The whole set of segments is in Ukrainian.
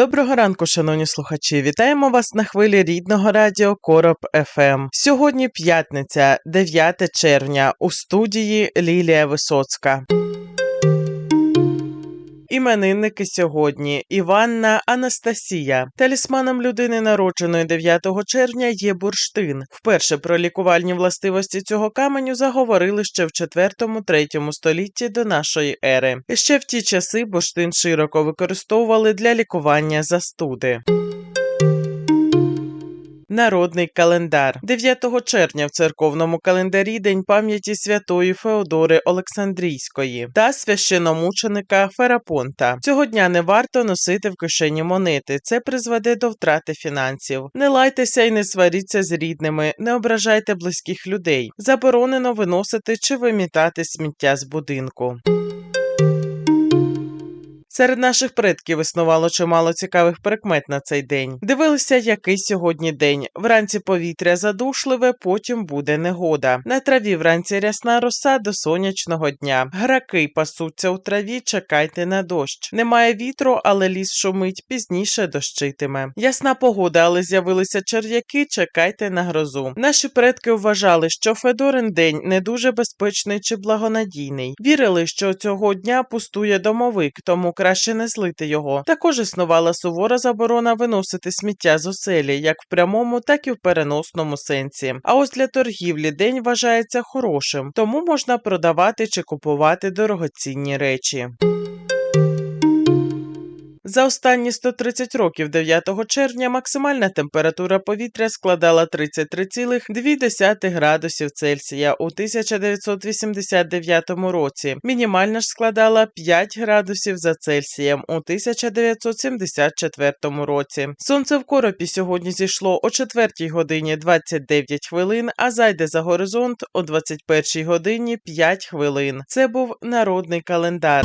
Доброго ранку, шановні слухачі! Вітаємо вас на хвилі рідного радіо Короб ФМ. Сьогодні п'ятниця, 9 червня, у студії Лілія Висоцька. Іменинники сьогодні Іванна Анастасія. Талісманом людини, народженої 9 червня, є бурштин. Вперше про лікувальні властивості цього каменю заговорили ще в 4-3 столітті до нашої ери. Ще в ті часи бурштин широко використовували для лікування застуди. Народний календар 9 червня в церковному календарі День пам'яті святої Феодори Олександрійської та священомученика Ферапонта. Цього дня не варто носити в кишені монети. Це призведе до втрати фінансів. Не лайтеся і не сваріться з рідними, не ображайте близьких людей. Заборонено виносити чи вимітати сміття з будинку. Серед наших предків існувало чимало цікавих прикмет на цей день. Дивилися, який сьогодні день. Вранці повітря задушливе, потім буде негода. На траві вранці рясна роса до сонячного дня. Граки пасуться у траві, чекайте на дощ. Немає вітру, але ліс шумить, пізніше дощитиме. Ясна погода, але з'явилися черв'яки, чекайте на грозу. Наші предки вважали, що Федорин день не дуже безпечний чи благонадійний. Вірили, що цього дня пустує домовик, тому краще не злити його. Також існувала сувора заборона виносити сміття з оселі, як в прямому, так і в переносному сенсі. А ось для торгівлі день вважається хорошим, тому можна продавати чи купувати дорогоцінні речі. За останні 130 років 9 червня максимальна температура повітря складала 33,2 градусів Цельсія у 1989 році. Мінімальна ж складала 5 градусів за Цельсієм у 1974 році. Сонце в коропі сьогодні зійшло о 4 годині 29 хвилин, а зайде за горизонт о 21 годині 5 хвилин. Це був народний календар.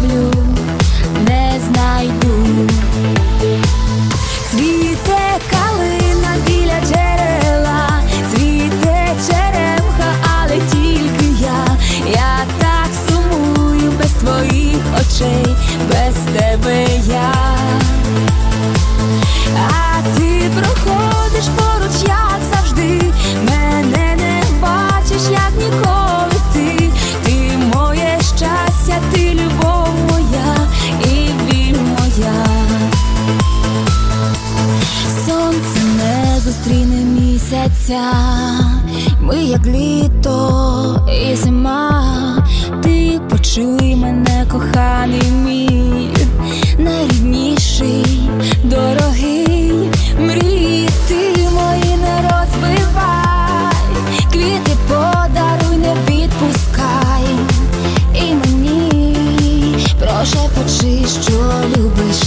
місяця, ми як літо і зима. Ти почуй мене, коханий мій, найрідніший, дорогий, мрії ти мої не розбивай, квіти подаруй, не відпускай, і мені прошепочи, що любиш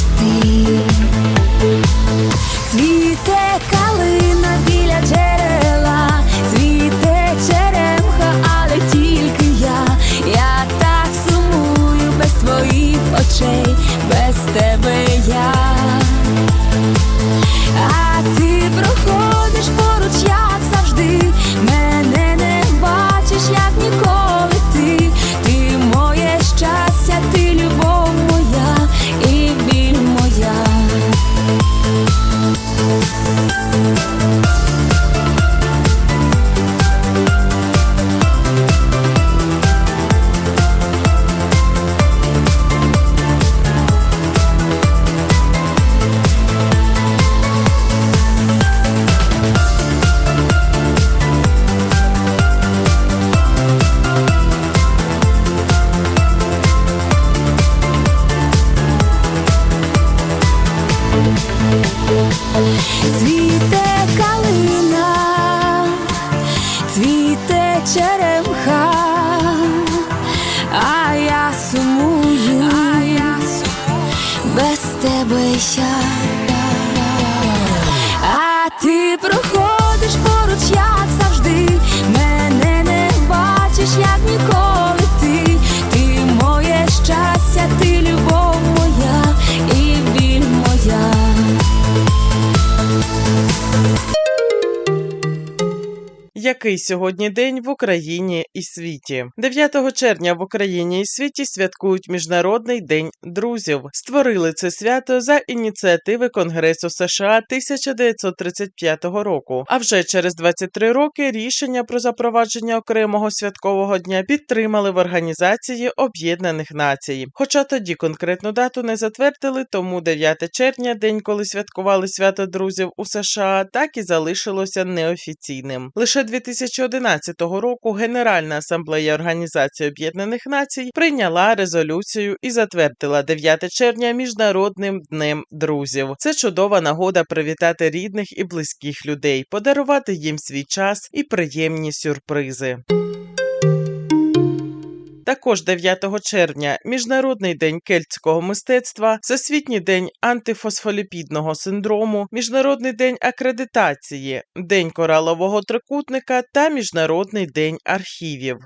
як ніколи Який сьогодні день в Україні і світі? 9 червня в Україні і світі святкують Міжнародний день друзів. Створили це свято за ініціативи Конгресу США 1935 року. А вже через 23 роки рішення про запровадження окремого святкового дня підтримали в Організації Об'єднаних Націй. Хоча тоді конкретну дату не затвердили, тому 9 червня, день, коли святкували свято друзів у США, так і залишилося неофіційним. Лише 2011 року Генеральна асамблея Організації Об'єднаних Націй прийняла резолюцію і затвердила 9 червня міжнародним днем друзів. Це чудова нагода привітати рідних і близьких людей, подарувати їм свій час і приємні сюрпризи. Також 9 червня Міжнародний день кельтського мистецтва, Всесвітній день антифосфоліпідного синдрому, Міжнародний день акредитації, День коралового трикутника та Міжнародний день архівів.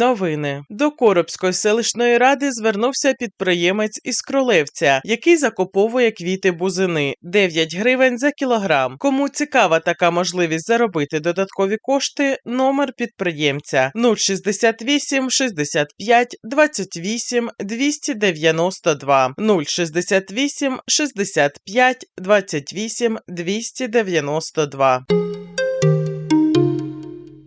Новини. До Коробської селищної ради звернувся підприємець із Кролевця, який закуповує квіти бузини 9 гривень за кілограм. Кому цікава така можливість заробити додаткові кошти, номер підприємця 068 65 28 292 068 65 28 292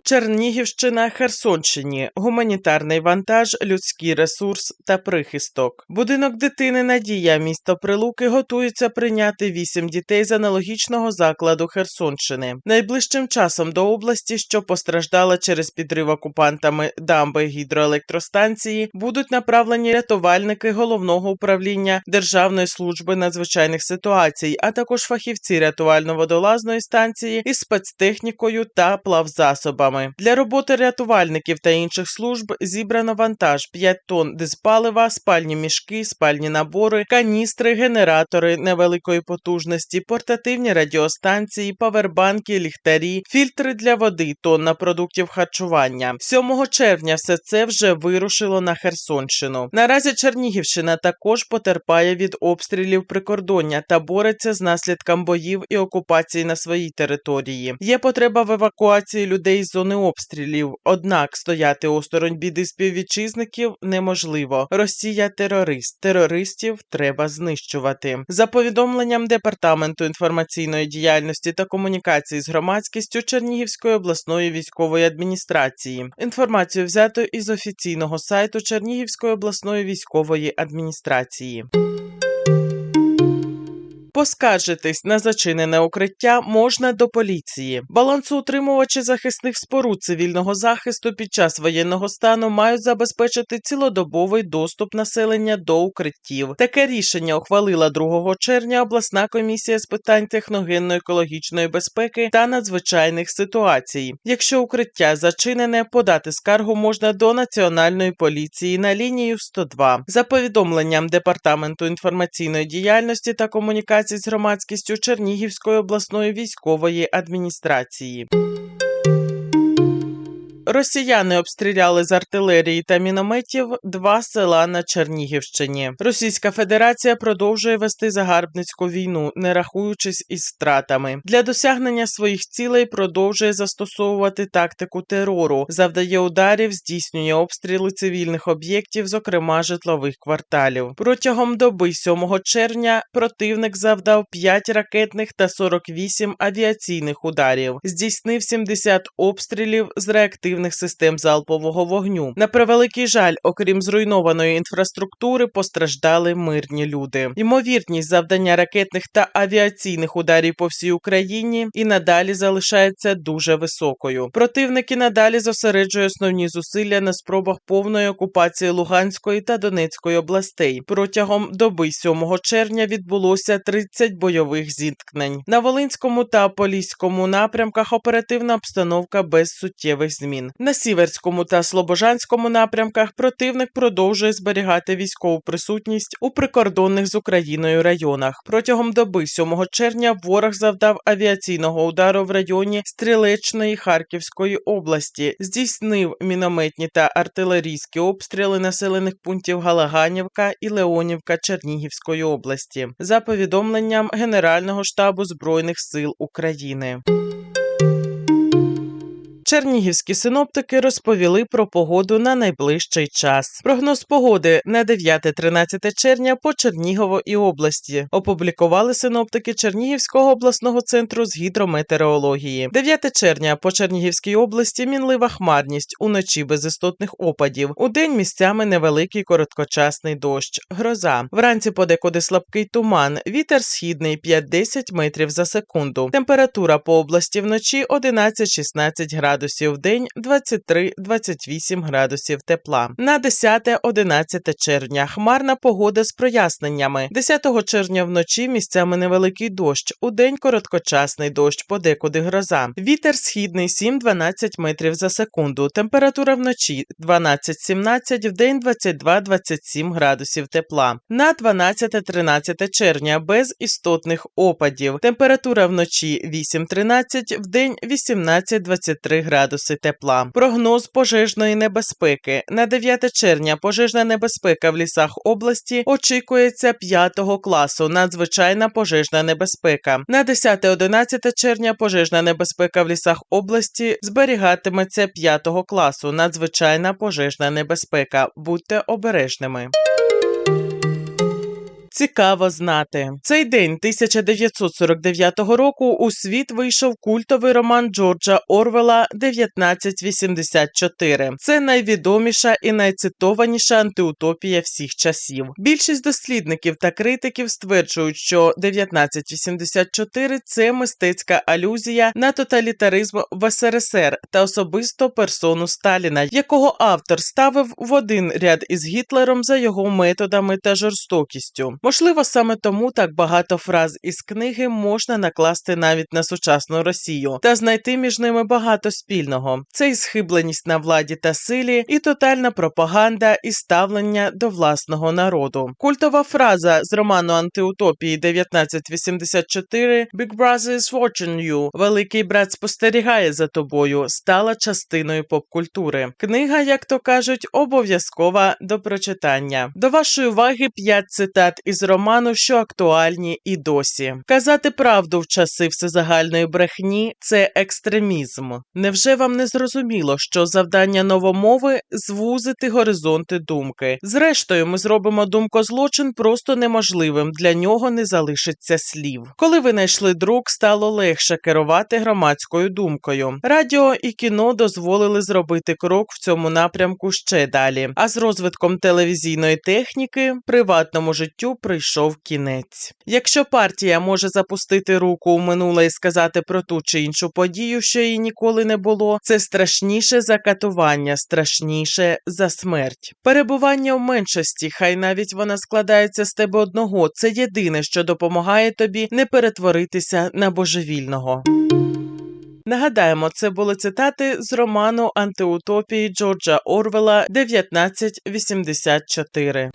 Чернігівщина, Херсонщині, гуманітарний вантаж, людський ресурс та прихисток. Будинок дитини Надія, місто Прилуки, готується прийняти вісім дітей з аналогічного закладу Херсонщини. Найближчим часом до області, що постраждала через підрив окупантами дамби гідроелектростанції, будуть направлені рятувальники головного управління Державної служби надзвичайних ситуацій, а також фахівці рятувально-водолазної станції із спецтехнікою та плавзасобами. Для роботи рятувальників та інших служб зібрано вантаж 5 тонн дизпалива, спальні мішки, спальні набори, каністри, генератори невеликої потужності, портативні радіостанції, павербанки, ліхтарі, фільтри для води, тонна продуктів харчування. 7 червня все це вже вирушило на Херсонщину. Наразі Чернігівщина також потерпає від обстрілів прикордоння та бореться з наслідком боїв і окупації на своїй території. Є потреба в евакуації людей з зони обстрілів. Однак стояти осторонь біди співвітчизників неможливо. Росія терорист. Терористів треба знищувати. За повідомленням департаменту інформаційної діяльності та комунікації з громадськістю Чернігівської обласної військової адміністрації. Інформацію взято із офіційного сайту Чернігівської обласної військової адміністрації. Поскаржитись на зачинене укриття можна до поліції. Балансоутримувачі захисних споруд цивільного захисту під час воєнного стану мають забезпечити цілодобовий доступ населення до укриттів. Таке рішення ухвалила 2 червня обласна комісія з питань техногенно-екологічної безпеки та надзвичайних ситуацій. Якщо укриття зачинене, подати скаргу можна до національної поліції на лінію 102. За повідомленням департаменту інформаційної діяльності та комунікації з громадськістю Чернігівської обласної військової адміністрації. Росіяни обстріляли з артилерії та мінометів два села на Чернігівщині. Російська Федерація продовжує вести загарбницьку війну, не рахуючись із втратами. Для досягнення своїх цілей продовжує застосовувати тактику терору, завдає ударів, здійснює обстріли цивільних об'єктів, зокрема житлових кварталів. Протягом доби 7 червня противник завдав 5 ракетних та 48 авіаційних ударів, здійснив 70 обстрілів з реактивних систем залпового вогню. На превеликий жаль, окрім зруйнованої інфраструктури, постраждали мирні люди. Ймовірність завдання ракетних та авіаційних ударів по всій Україні і надалі залишається дуже високою. Противник і надалі зосереджує основні зусилля на спробах повної окупації Луганської та Донецької областей. Протягом доби 7 червня відбулося 30 бойових зіткнень. На Волинському та Поліському напрямках оперативна обстановка без суттєвих змін. На Сіверському та Слобожанському напрямках противник продовжує зберігати військову присутність у прикордонних з Україною районах. Протягом доби 7 червня ворог завдав авіаційного удару в районі Стрілечної Харківської області, здійснив мінометні та артилерійські обстріли населених пунктів Галаганівка і Леонівка Чернігівської області. За повідомленням Генерального штабу збройних сил України. Чернігівські синоптики розповіли про погоду на найближчий час. Прогноз погоди на 9-13 червня по Чернігову і області опублікували синоптики Чернігівського обласного центру з гідрометеорології. 9 червня по Чернігівській області мінлива хмарність, уночі без істотних опадів. У день місцями невеликий короткочасний дощ, гроза. Вранці подекуди слабкий туман. Вітер східний 5-10 метрів за секунду. Температура по області вночі 11-16 градусів в день 23-28 градусів тепла. На 10-11 червня хмарна погода з проясненнями. 10 червня вночі місцями невеликий дощ. У день короткочасний дощ, подекуди гроза. Вітер східний 7-12 метрів за секунду. Температура вночі 12-17, в день 22-27 градусів тепла. На 12-13 червня без істотних опадів. Температура вночі 8-13, в день 18-23 градуси тепла. Прогноз пожежної небезпеки. На 9 червня пожежна небезпека в лісах області очікується 5 класу. Надзвичайна пожежна небезпека. На 10-11 червня пожежна небезпека в лісах області зберігатиметься 5 класу. Надзвичайна пожежна небезпека. Будьте обережними. Цікаво знати. Цей день 1949 року у світ вийшов культовий роман Джорджа Орвела 1984. Це найвідоміша і найцитованіша антиутопія всіх часів. Більшість дослідників та критиків стверджують, що 1984 – це мистецька алюзія на тоталітаризм в СРСР та особисто персону Сталіна, якого автор ставив в один ряд із Гітлером за його методами та жорстокістю. Можливо, саме тому так багато фраз із книги можна накласти навіть на сучасну Росію та знайти між ними багато спільного. Це і схибленість на владі та силі, і тотальна пропаганда, і ставлення до власного народу. Культова фраза з роману антиутопії 1984 «Big Brother is watching you» Великий брат спостерігає за тобою стала частиною попкультури. Книга, як то кажуть, обов'язкова до прочитання. До вашої уваги п'ять цитат із роману, що актуальні і досі. Казати правду в часи всезагальної брехні це екстремізм. Невже вам не зрозуміло, що завдання новомови звузити горизонти думки? Зрештою, ми зробимо думкозлочин просто неможливим. Для нього не залишиться слів. Коли ви знайшли друк, стало легше керувати громадською думкою. Радіо і кіно дозволили зробити крок в цьому напрямку ще далі. А з розвитком телевізійної техніки приватному життю прийшов кінець. Якщо партія може запустити руку у минуле і сказати про ту чи іншу подію, що її ніколи не було, це страшніше за катування, страшніше за смерть. Перебування в меншості, хай навіть вона складається з тебе одного. Це єдине, що допомагає тобі не перетворитися на божевільного. Нагадаємо, це були цитати з роману антиутопії Джорджа Орвела 1984.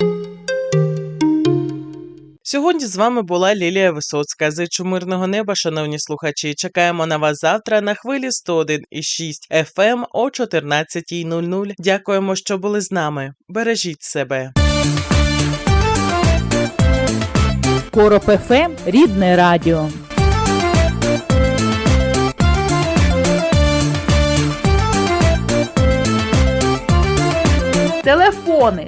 Сьогодні з вами була Лілія Висоцька. Зичу мирного неба, шановні слухачі. Чекаємо на вас завтра на хвилі 101,6 FM о 14.00. Дякуємо, що були з нами. Бережіть себе. Короб ФМ – рідне радіо. Телефони